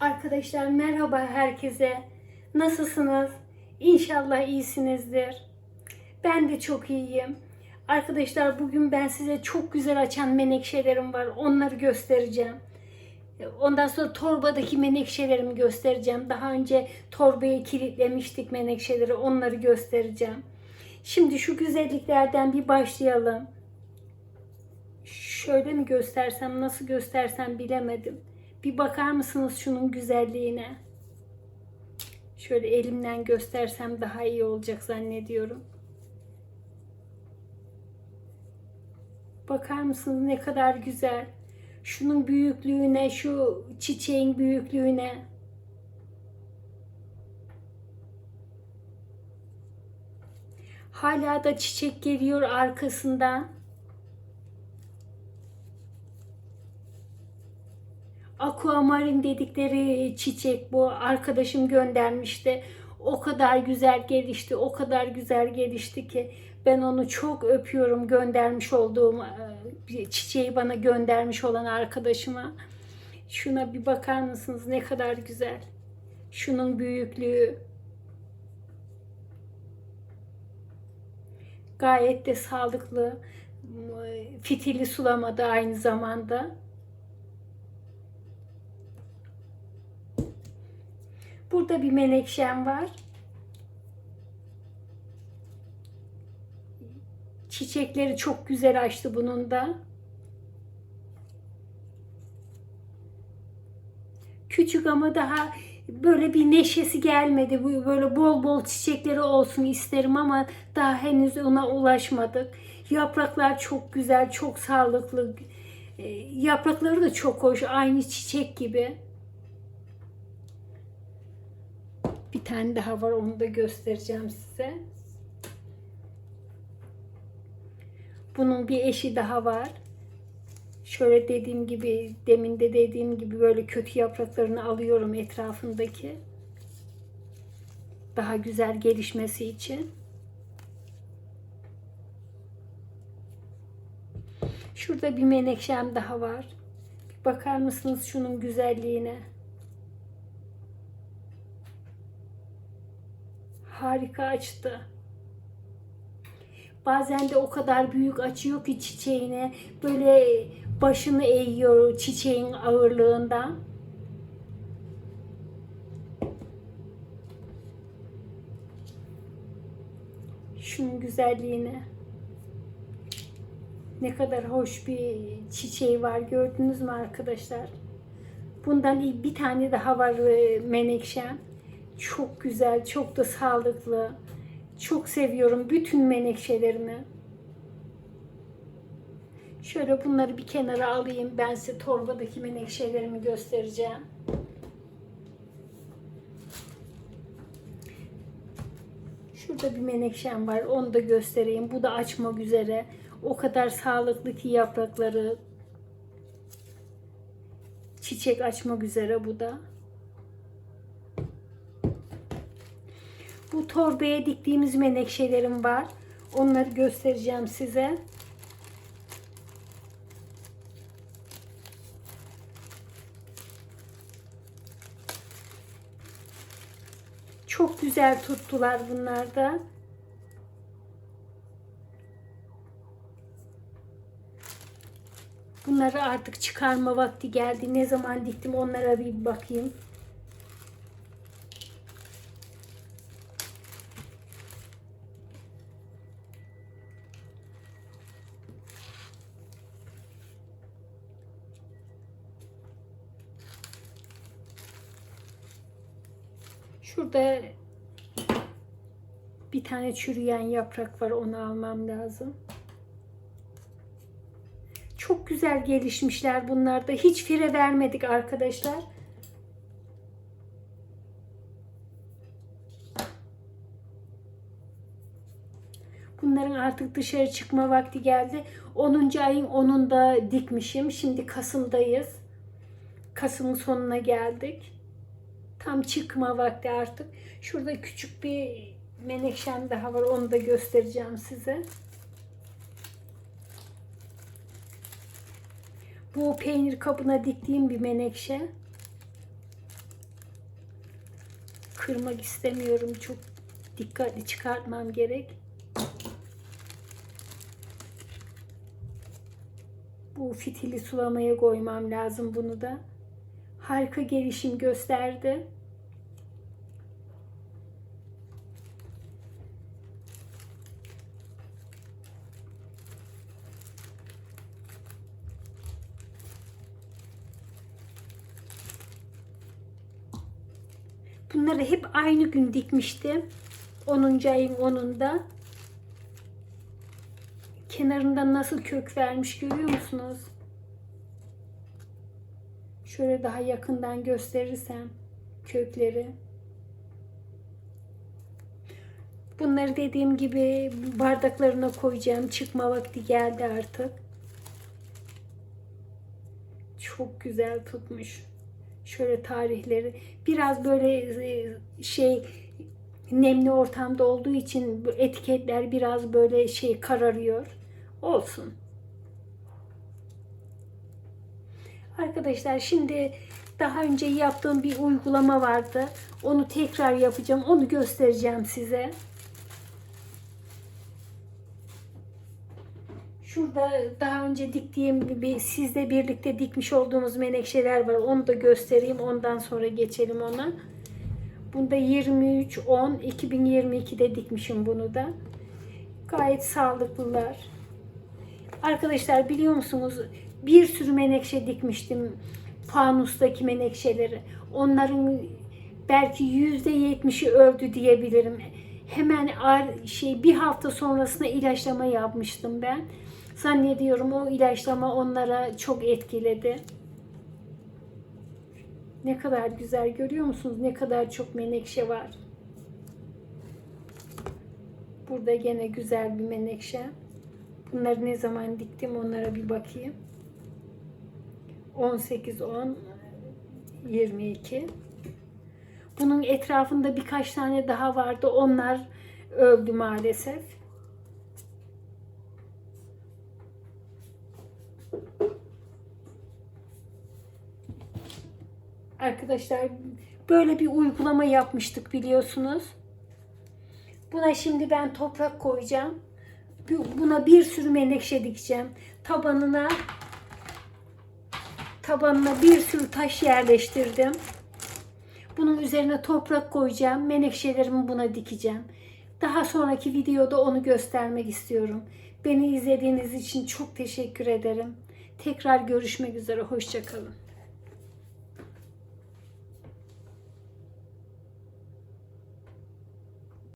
Arkadaşlar merhaba herkese. Nasılsınız? İnşallah iyisinizdir. Ben de çok iyiyim. Arkadaşlar bugün ben size çok güzel açan menekşelerim var. Onları göstereceğim. Ondan sonra torbadaki menekşelerimi göstereceğim. Daha önce torbaya kilitlemiştik menekşeleri. Onları göstereceğim. Şimdi şu güzelliklerden bir başlayalım. Şöyle mi göstersem, nasıl göstersem bilemedim. Bir bakar mısınız şunun güzelliğine? Şöyle elimden göstersem daha iyi olacak zannediyorum. Bakar mısınız ne kadar güzel. Şunun büyüklüğüne, şu çiçeğin büyüklüğüne. Hala da çiçek geliyor arkasından. Aquamarin dedikleri çiçek bu. Arkadaşım göndermişti. O kadar güzel gelişti, o kadar güzel gelişti ki ben onu çok öpüyorum göndermiş olduğum e, çiçeği bana göndermiş olan arkadaşıma. Şuna bir bakar mısınız ne kadar güzel. Şunun büyüklüğü. Gayet de sağlıklı. Fitili sulamada aynı zamanda. Burada bir menekşem var. Çiçekleri çok güzel açtı bunun da. Küçük ama daha böyle bir neşesi gelmedi. Böyle bol bol çiçekleri olsun isterim ama daha henüz ona ulaşmadık. Yapraklar çok güzel, çok sağlıklı. E, Yaprakları da çok hoş, aynı çiçek gibi. Bir tane daha var onu da göstereceğim size. Bunun bir eşi daha var. Şöyle dediğim gibi demin de dediğim gibi böyle kötü yapraklarını alıyorum etrafındaki. Daha güzel gelişmesi için. Şurada bir menekşem daha var. Bir bakar mısınız şunun güzelliğine? Harika açtı. Bazen de o kadar büyük açıyor ki çiçeğine böyle başını eğiyor çiçeğin ağırlığından. Şunun güzelliğine. Ne kadar hoş bir çiçeği var gördünüz mü arkadaşlar? Bundan bir tane daha var e, menekşem. Çok güzel, çok da sağlıklı. Çok seviyorum bütün menekşelerimi. Şöyle bunları bir kenara alayım. Ben size torbadaki menekşelerimi göstereceğim. Şurada bir menekşem var. Onu da göstereyim. Bu da açmak üzere. O kadar sağlıklı ki yaprakları. Çiçek açmak üzere bu da. Torbaya diktiğimiz menekşelerim var. Onları göstereceğim size. Çok güzel tuttular bunlar da. Bunları artık çıkarma vakti geldi. Ne zaman diktim onlara bir bakayım. Şurada bir tane çürüyen yaprak var. Onu almam lazım. Çok güzel gelişmişler bunlar da. Hiç fire vermedik arkadaşlar. Bunların artık dışarı çıkma vakti geldi. 10. ayın 10'unda dikmişim. Şimdi Kasım'dayız. Kasım'ın sonuna geldik. Tam çıkma vakti artık. Şurada küçük bir menekşem daha var. Onu da göstereceğim size. Bu peynir kabına diktiğim bir menekşe. kırmak istemiyorum. Çok dikkatli çıkartmam gerek. Bu fitili sulamaya koymam lazım bunu da. Harika gelişim gösterdi. Bunları hep aynı gün dikmiştim. 10. ayın 10'unda. Kenarından nasıl kök vermiş görüyor musunuz? Şöyle daha yakından gösterirsem kökleri. Bunları dediğim gibi bardaklarına koyacağım. Çıkma vakti geldi artık. Çok güzel tutmuş. Şöyle tarihleri. Biraz böyle e, şey nemli ortamda olduğu için etiketler biraz böyle şey kararıyor. Olsun. Arkadaşlar şimdi daha önce yaptığım bir uygulama vardı. Onu tekrar yapacağım. Onu göstereceğim size. Şurada daha önce diktiğim bir sizle birlikte dikmiş olduğumuz menekşeler var. Onu da göstereyim. Ondan sonra geçelim ona. Bunda 23 10 2022'de dikmişim bunu da. Gayet sağlıklılar. Arkadaşlar biliyor musunuz? Bir sürü menekşe dikmiştim. Fanustaki menekşeleri. Onların belki yüzde yetmişi öldü diyebilirim. Hemen şey bir hafta sonrasında ilaçlama yapmıştım ben. Zannediyorum o ilaçlama onlara çok etkiledi. Ne kadar güzel görüyor musunuz? Ne kadar çok menekşe var. Burada gene güzel bir menekşe. Bunları ne zaman diktim onlara bir bakayım. 18 10 22 Bunun etrafında birkaç tane daha vardı. Onlar öldü maalesef. Arkadaşlar böyle bir uygulama yapmıştık biliyorsunuz. Buna şimdi ben toprak koyacağım. Buna bir sürü menekşe dikeceğim. Tabanına tabanına bir sürü taş yerleştirdim. Bunun üzerine toprak koyacağım. Menekşelerimi buna dikeceğim. Daha sonraki videoda onu göstermek istiyorum. Beni izlediğiniz için çok teşekkür ederim. Tekrar görüşmek üzere. Hoşçakalın.